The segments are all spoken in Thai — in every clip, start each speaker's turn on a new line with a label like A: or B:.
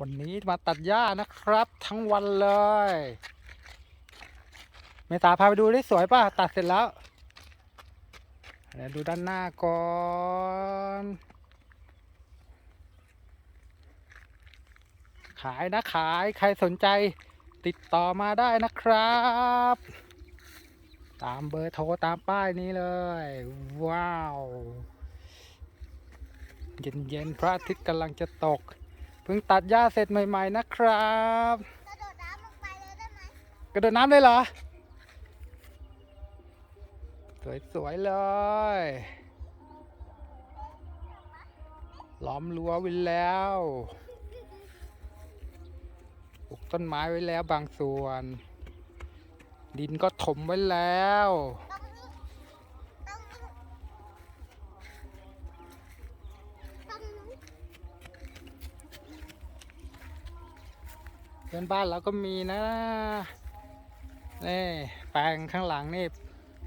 A: วันนี้มาตัดหญ้านะครับ ทั้งวันเลยเมตาพาไปดูได้สวยป่ะ ตัดเสร็จแล้วเดี๋ยวดูด้านหน้าก่อนขายนะขายใครสนใจติดต่อมาได้นะครับ ตามเบอร์โทรตามป้ายนี้เลย ว้าว เย็นๆพระอาทิตย์กำลังจะตก เพิ่งตัดหญ้าเสร็จใหม่ ๆ นะครับ
B: กระโดดน้ำลงไปเลยได้ไหม
A: กระโดดน้ำเลยเหรอ สวย ๆ เลย ล้อมรั้วไว้แล้วปลูกต้นไม้ไว้แล้วบางส่วน ดินก็ถมไว้แล้ว
B: ตรง
A: พื่อนบ้านเราก็มีนะนี่แปลงข้างหลังนี่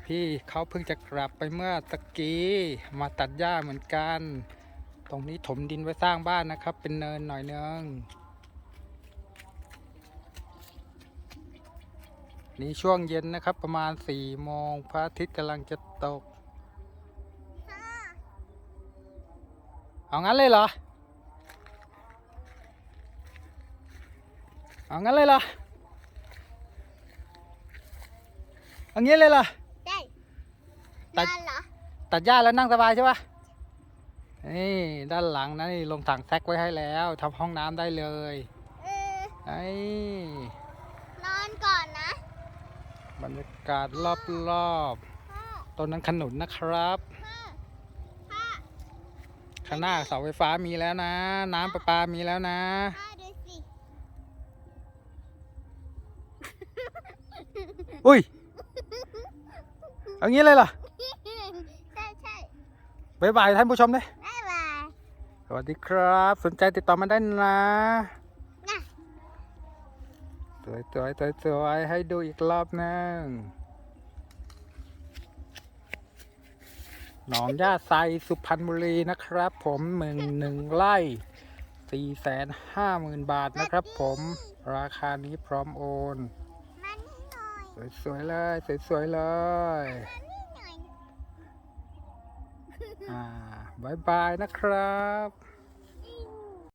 A: พี่เขาเพิ่งจะกลับไปเมื่อตะกี้มาตัดหญ้าเหมือนกัน ตรงนี้ถมดินไว้สร้างบ้านนะครับ เป็นเนินหน่อยนึงนี่ช่วงเย็นนะครับประมาณสี่โมงพระอาทิตย์กำลังจะตก เอางั้นเลยเหรอ เอางั้นเลยเหรอเอางี้เลยเหรอ
B: ได้
A: ตัด
B: นานเหรอ
A: ตัดหญ้าแล้วนั่งสบายใช่ปะนี่ด้านหลังนะนี่ลงถังแซกไว้ให้แล้วทำห้องน้ำได้เลย
B: เออ
A: ไอ้
B: นอนก่อนนะ
A: บรรยากาศรอบ
B: พ่อ
A: ๆต้นนั้นขนุนนะครับ
B: พ่อพ่อ
A: ข้างหน้าเสาไฟฟ้ามีแล้วนะ น้ำประปามีแล้วนะ
B: พ่อ
A: อุ้ยเอางี้เลยเหรอ
B: ใช่ใช่
A: บายบายท่านผู้ชมเลย
B: บ๊ายบาย
A: สวัสดีครับ สนใจติดต่อมาได้นะ
B: นะ
A: สวยสวยสวยสวยให้ดูอีกรอบหนึงหนองย่าไซสุพรรณบุรีนะครับ ผมหนึ่งหนึ่งไร่สี่แสนห้าหมื่นบาทนะครับ ผมราคานี้พร้อมโอน
B: มานี่หน่อย
A: สวยสวยๆเลยสวยสวยๆเลย
B: มานี่หน่อย
A: อ่าบายบายนะครับ